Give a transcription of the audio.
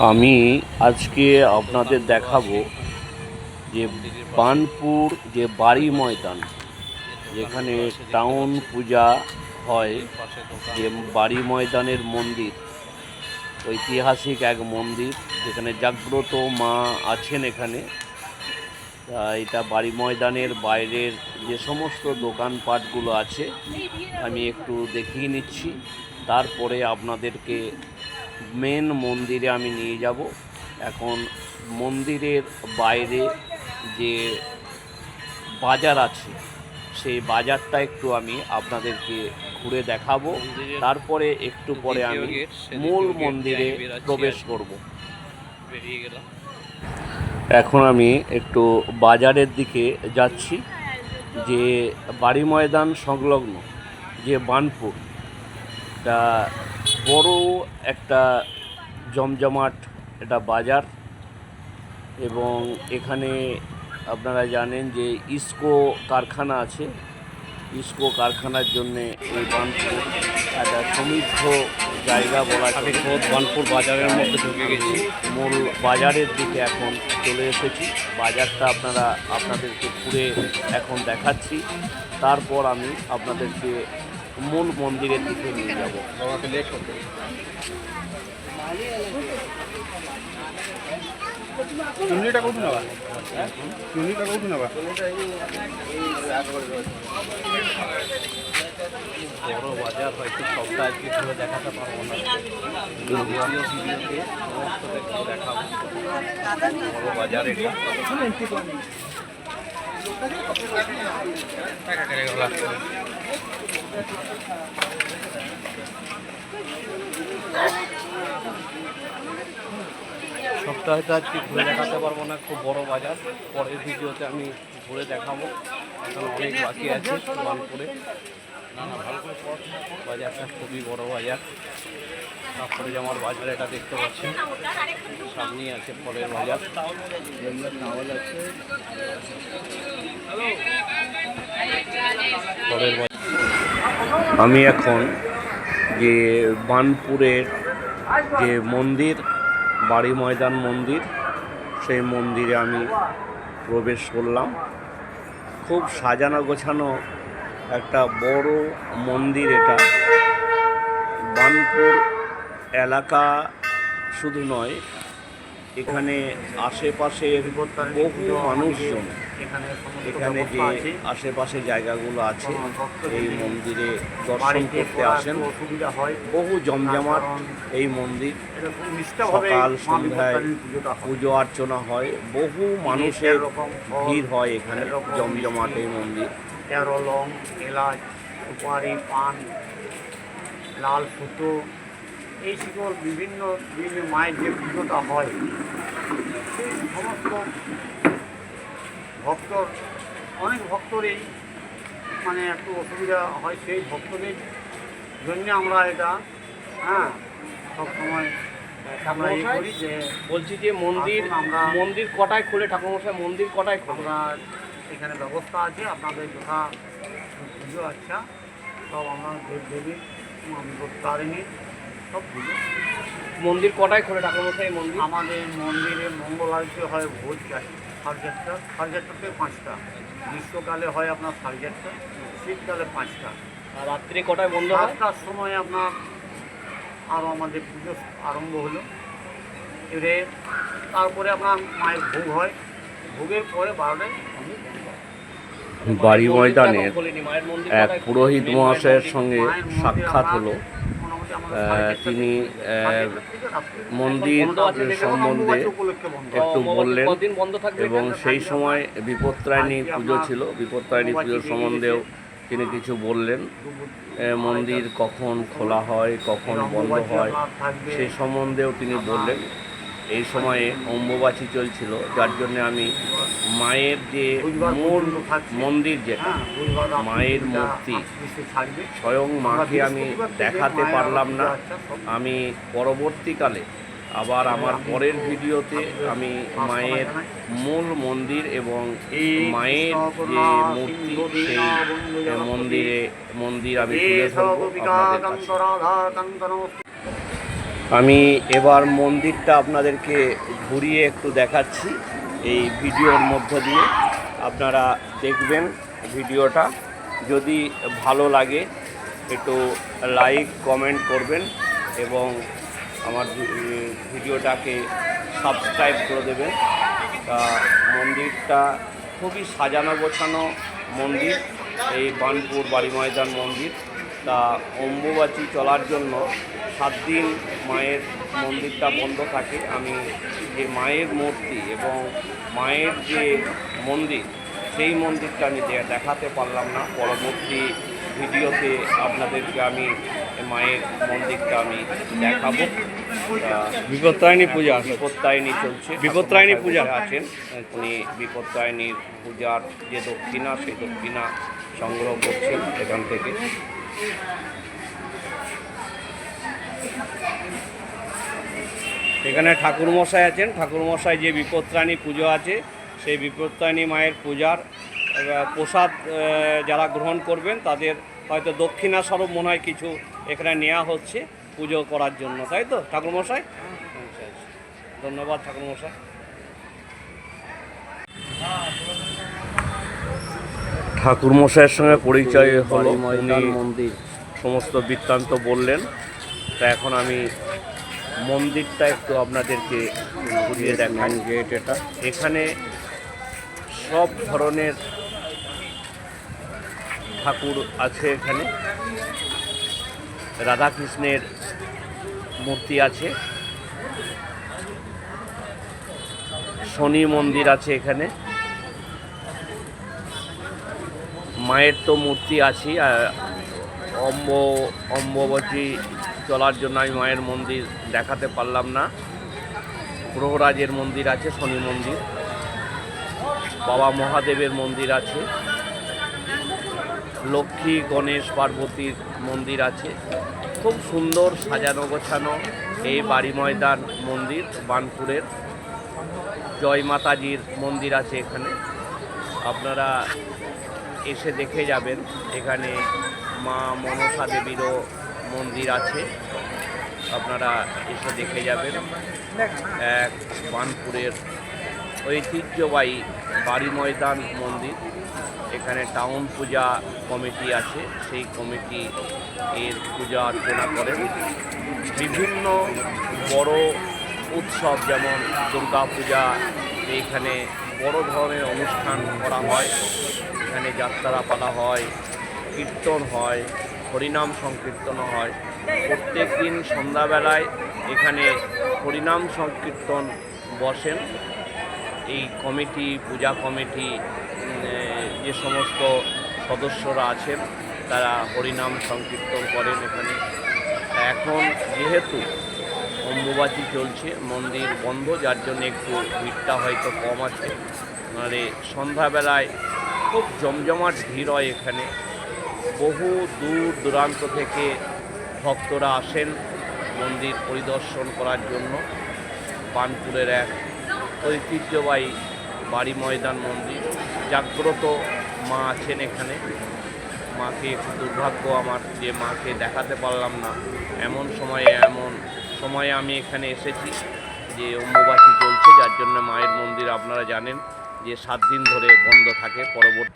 আমি আজকে আপনাদের দেখাবো যে বানপুর যে বাড়ি ময়দান, যেখানে টাউন পূজা হয়, যে বাড়ি ময়দানের মন্দির, ঐতিহাসিক এক মন্দির, যেখানে জাগ্রত মা আছেন এখানে। এটা বাড়ি ময়দানের বাইরের যে সমস্ত দোকানপাটগুলো আছে, আমি একটু দেখিয়ে নিচ্ছি। তারপরে আপনাদেরকে মেন মন্দিরে আমি নিয়ে যাব। এখন মন্দিরের বাইরে যে বাজার আছে সেই বাজারটা একটু আমি আপনাদেরকে ঘুরে দেখাবো। তারপরে একটু পরে আমি মূল মন্দিরে প্রবেশ করব। এখন আমি একটু বাজারের দিকে যাচ্ছি যে বাড়ি ময়দান সংলগ্ন যে বানপুর। তা বড় একটা জমজমাট এটা বাজার এবং এখানে আপনারা জানেন যে ইস্কো কারখানা আছে। ইস্কো কারখানার জন্যে এই বানপুর একটা সমৃদ্ধ জায়গা বলা বানপুর বাজারের মধ্যে ঢুকে গেছি। মূল বাজারের দিকে এখন চলে এসেছি। বাজারটা আপনারা আপনাদেরকে ঘুরে এখন দেখাচ্ছি। তারপর আমি আপনাদেরকে মূল মন্দিরের দিকে নিয়ে যাব। চুন্নিটা কোথায় নেবা? চুন্নিটা কোথায় নেবা? বড় বাজার হয়তো সবটা আজকে দেখাতে পারব না। ভিডিও ভিডিওতে সমস্ত দেখাবো। বড় বাজার এটা। টাকা গেল তো আজকে ঘুরে দেখাতে পারব না, খুব বড় বাজার। পরের ভিডিওতে আমি ঘুরে দেখাবো। এখন অনেক বাকি আছে বানপুরে বাজারটা খুবই বড় বাজার। তারপরে যে আমার বাজার, এটা দেখতে পাচ্ছি। সামনেই আছে ফলের বাজার। ফলের বাজার আমি এখন যে বানপুরের যে মন্দির, বাড়ি ময়দান মন্দির, সেই মন্দিরে আমি প্রবেশ করলাম। খুব সাজানো গোছানো একটা বড় মন্দির এটা। বানপুর এলাকা শুধু নয় এখানে আশেপাশের বহু মানুষজন এখানে যে আশেপাশে জায়গাগুলো আছে, এই মন্দিরে দর্শন করতে আসেন। বহু জমজমাট এই মন্দির। সকাল, সন্ধ্যায়। পুজো অর্চনা হয়। বহু মানুষের ভিড় হয় এখানে জমজমাট এই মন্দির। লং, এলাচ, সুপারি, পান, লাল সুতো এই সকল বিভিন্ন বিভিন্ন মায়ের যে পুজোটা হয় সেই সমস্ত ভক্তর অনেক ভক্তরই মানে একটু অসুবিধা হয় সেই ভক্তদের জন্য আমরা এটা হ্যাঁ সবসময় আমরা করি যে বলছি যে মন্দির আমরা- মন্দির কটায় খুলে? ঠাকুরমশাই মন্দির কটায় খোলে? আমরা এখানে ব্যবস্থা আছে আপনাদের যথা পুজো আচ্ছা সব আমরা দেব দেবী আমি করতে পারিনি সব পুজো মন্দির কটায় খোলে ঠাকুরমশাই মন্দির? আমাদের মন্দিরে মঙ্গল আরতি হয় ভোজ চাই সাড়ে চারটা সাড়ে চারটা থেকে পাঁচটা। গ্রীষ্মকালে হয় আপনার সাড়ে চারটা শীতকালে পাঁচটা। আর রাত্রে কটায় বন্ধ হয়? সাতটার সময় আপনার আরও আমাদের পুজো আরম্ভ হলো। এবারে তারপরে আপনার মায়ের ভোগ হয়। ভোগের পরে বারোটায় বাড়ি ময়দানের এক পুরোহিত মহাশয়ের সঙ্গে সাক্ষাৎ হলো। তিনি মন্দির সম্বন্ধে। একটু বললেন এবং সেই সময় বিপত্তারিণী পুজো ছিল বিপত্তারিণী পুজোর সম্বন্ধেও তিনি কিছু বললেন মন্দির কখন খোলা হয়, কখন বন্ধ হয়, সেই সম্বন্ধেও তিনি বললেন এই সময়ে অম্বুবাচী চলছিল, যার জন্য আমি মায়ের যে মূল মন্দির যেটা, মায়ের মূর্তি, স্বয়ং মাকে আমি দেখাতে পারলাম না। আমি পরবর্তীকালে আবার আমার পরের ভিডিওতে আমি মায়ের মূল মন্দির এবং মায়ের যে মূর্তি সেই মন্দিরে, মন্দির আমি তুলে আমি এবার মন্দিরটা আপনাদেরকে ঘুরিয়ে একটু দেখাচ্ছি এই ভিডিওর মধ্য দিয়ে। আপনারা দেখবেন ভিডিওটা। যদি ভালো লাগে, একটু লাইক, কমেন্ট করবেন এবং আমার ভিডিওটাকে সাবস্ক্রাইব করে দেবেন। তা মন্দিরটা খুবই সাজানো গোছানো মন্দির, এই বানপুর বাড়ি ময়দান মন্দির। তা অম্বুবাচী চলার জন্য সাত দিন মায়ের মন্দিরটা বন্ধ থাকে। আমি যে মায়ের মূর্তি এবং মায়ের যে মন্দির সেই মন্দিরটা আমি দেখাতে পারলাম না। পরবর্তী ভিডিওতে আপনাদেরকে আমি মায়ের মন্দিরটা আমি দেখাবো। তা বিপত্তারিণী পূজা বিপত্তায়নী চলছে। বিপত্তারিণী পূজা। আছেন উনি বিপত্তায়নীর পূজার যে দক্ষিণা সেই দক্ষিণা সংগ্রহ করছেন এখান থেকে। এখানে ঠাকুরমশাই আছেন। ঠাকুরমশাই যে বিপত্রাণী পুজো আছে সেই বিপত্তায়নী মায়ের পূজার প্রসাদ যারা গ্রহণ করবেন তাদের হয়তো দক্ষিণা স্বরূপ মনে হয় কিছু এখানে নেওয়া হচ্ছে পুজো করার জন্য। তাই তো ঠাকুরমশাই? ধন্যবাদ ঠাকুরমশাই। ঠাকুরমশাইয়ের সঙ্গে পরিচয় হলো মন্দির। সমস্ত বৃত্তান্ত বললেন। তা এখন আমি মন্দিরটা একটু আপনাদেরকে ঘুরিয়ে দেখাই। গেট এটা। এখানে সব ধরনের ঠাকুর আছে এখানে। রাধাকৃষ্ণের মূর্তি আছে। শনি মন্দির আছে এখানে। মায়ের তো মূর্তি আছে অম্ব অম্ববতী চলার জন্য আমি মায়ের মন্দির দেখাতে পারলাম না। গ্রহরাজের মন্দির আছে, শনি মন্দির। বাবা মহাদেবের মন্দির আছে। লক্ষ্মী গণেশ পার্বতীর মন্দির আছে। খুব সুন্দর সাজানো গোছানো এই বাড়ি ময়দান মন্দির, বানপুরের। জয় মাতাজির মন্দির আছে এখানে। আপনারা এসে দেখে যাবেন। এখানে মা মনসা দেবীরও মন্দির আছে। আপনারা এসে দেখে যাবেন। এক বানপুরের ঐতিহ্যবাহী বাড়ি ময়দান মন্দির। এখানে টাউন পূজা কমিটি আছে। সেই কমিটি এর পূজা অর্চনা করেন। বিভিন্ন বড় উৎসব যেমন দুর্গা পূজা এইখানে বড় ধরনের অনুষ্ঠান করা হয়। এখানে যাত্রা পালা হয়, কীর্তন হয়। হরিনাম সংকীর্তন হয়। প্রত্যেক দিন সন্ধ্যাবেলায় এখানে হরিনাম সংকীর্তন বসেন। এই কমিটি, পূজা কমিটি যে সমস্ত সদস্যরা আছেন, তারা হরিনাম সংকীর্তন করেন এখানে। এখন যেহেতু অম্বুবাচী চলছে, মন্দির বন্ধ, যার জন্য একটু ভিড়টা হয়তো কম আছে। মানে সন্ধ্যাবেলায় খুব জমজমাট ভিড় হয় এখানে। বহু দূর দূরান্ত থেকে ভক্তরা আসেন মন্দির পরিদর্শন করার জন্য। বানপুরের এক ঐতিহ্যবাহী বাড়ি ময়দান মন্দির। জাগ্রত মা আছেন এখানে। মাকে দুর্ভাগ্য আমার যে মাকে দেখাতে পারলাম না। এমন সময়ে এমন সময়ে আমি এখানে এসেছি যে অম্বুবাচী চলছে যার জন্য মায়ের মন্দির আপনারা জানেন যে সাত দিন ধরে বন্ধ থাকে। পরবর্তী